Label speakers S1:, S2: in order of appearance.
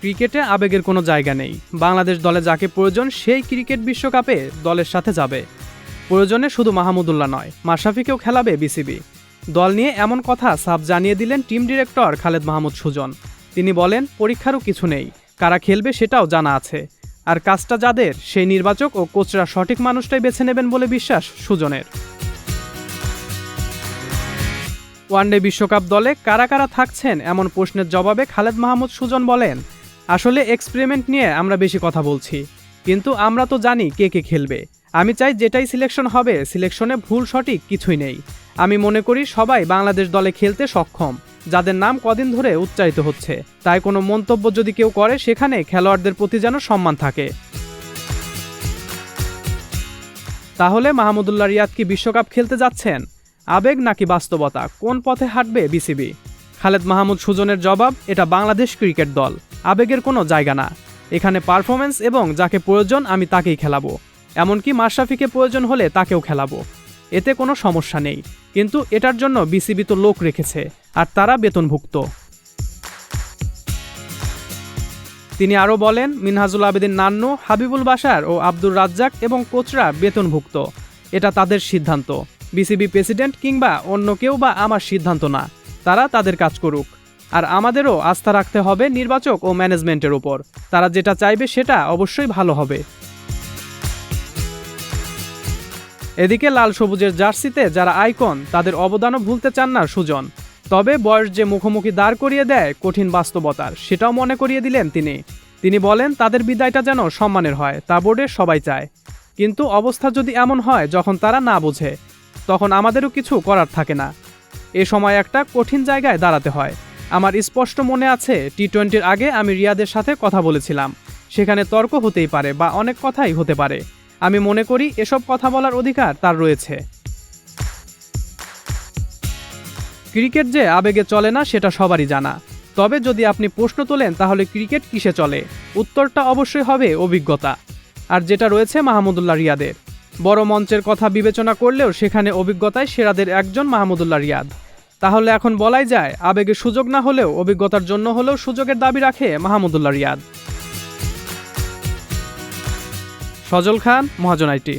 S1: ক্রিকেটে আবেগের কোনো জায়গা নেই। বাংলাদেশ দলে যাকে প্রয়োজন, সেই ক্রিকেট বিশ্বকাপে দলের সাথে যাবে। প্রয়োজনে শুধু মাহমুদুল্লাহ নয়, মাশরাফিকেও খেলাবে বিসিবি। দল নিয়ে এমন কথা সাফ জানিয়ে দিলেন টিম ডিরেক্টর খালেদ মাহমুদ সুজন। তিনি বলেন, পরীক্ষারও কিছু নেই, কারা খেলবে সেটাও জানা আছে। আর কাজটা যাদের, সেই নির্বাচক ও কোচরা সঠিক মানুষটাই বেছে নেবেন বলে বিশ্বাস সুজনের। ওয়ানডে বিশ্বকাপ দলে কারা কারা থাকছেন এমন প্রশ্নের জবাবে খালেদ মাহমুদ সুজন বলেন আসলে এক্সপেরিমেন্ট নিয়ে আমরা বেশি কথা বলছি। কিন্তু আমরা তো জানি কে কে খেলবে। আমি চাই যেটাই সিলেকশন হবে সিলেকশনে ভুল সঠিক কিছুই নেই। আমি মনে করি সবাই বাংলাদেশ দলে খেলতে সক্ষম, যাদের নাম কদিন ধরে উচ্চারিত হচ্ছে। তাই কোনো মন্তব্য যদি কেউ করে, সেখানে খেলোয়াড়দের প্রতি যেন সম্মান থাকে। তাহলে মাহমুদুল্লাহ রিয়াদ কি বিশ্বকাপ খেলতে যাচ্ছেন? আবেগ নাকি বাস্তবতা? কোন পথে হাঁটবে বিসিবি? খালেদ মাহমুদ সুজনের জবাব, এটা বাংলাদেশ ক্রিকেট দল। আবেগের কোনো জায়গা না। এখানে পারফরমেন্স এবং যাকে প্রয়োজন আমি তাকেই খেলাবো। এমনকি মাশরাফিকে প্রয়োজন হলে তাকেও খেলাবো। এতে কোনো সমস্যা নেই। কিন্তু এটার জন্য বিসিবি তো লোক রেখেছে, আর তারা বেতনভুক্ত। তিনি আরও বলেন, মিনহাজুল আবেদিন নান্নু, হাবিবুল বাশার ও আব্দুর রাজ্জাক এবং কোচরা বেতনভুক্ত। এটা তাদের সিদ্ধান্ত। বিসিবি প্রেসিডেন্ট কিংবা অন্য কেউ বা আমার সিদ্ধান্ত না। তারা তাদের কাজ করুক। আর আমাদেরও আস্থা রাখতে হবে নির্বাচক ও ম্যানেজমেন্টের উপর। তারা যেটা চাইবে সেটা অবশ্যই ভালো হবে। এদিকে লাল সবুজের জার্সিতে যারা আইকন, তাদের অবদানও ভুলতে চান না সুজন। তবে বয়স যে মুখোমুখি দাঁড় করিয়ে দেয় কঠিন বাস্তবতার, সেটাও মনে করিয়ে দিলেন তিনি। তিনি বলেন, তাদের বিদায়টা যেন সম্মানের হয়, তা বোর্ডে সবাই চায়। কিন্তু অবস্থা যদি এমন হয়, যখন তারা না বোঝে, তখন আমাদেরও কিছু করার থাকে না। এ সময় একটা কঠিন জায়গায় দাঁড়াতে হয়। আমার স্পষ্ট মনে আছে টি টোয়েন্টির আগে আমি রিয়াদের সাথে কথা বলেছিলাম। সেখানে তর্ক হতেই পারে বা অনেক কথাই হতে পারে। আমি মনে করি এসব কথা বলার অধিকার তার রয়েছে। ক্রিকেট যে আবেগে চলে না, সেটা সবারই জানা। তবে যদি আপনি প্রশ্ন তোলেন, তাহলে ক্রিকেট কিসে চলে? উত্তরটা অবশ্যই হবে অভিজ্ঞতা। আর যেটা রয়েছে মাহমুদুল্লাহ রিয়াদের। বড় মঞ্চের কথা বিবেচনা করলেও সেখানে অভিজ্ঞতায় সেরাদের একজন মাহমুদুল্লাহ রিয়াদ। তাহলে এখন বলাই যায় আবেগে সুযোগ না হলেও অভিজ্ঞতার জন্য হলেও সুযোগের দাবি রাখে মাহমুদুল্লাহ রিয়াদ। সজল খান, মহাজন আইটি।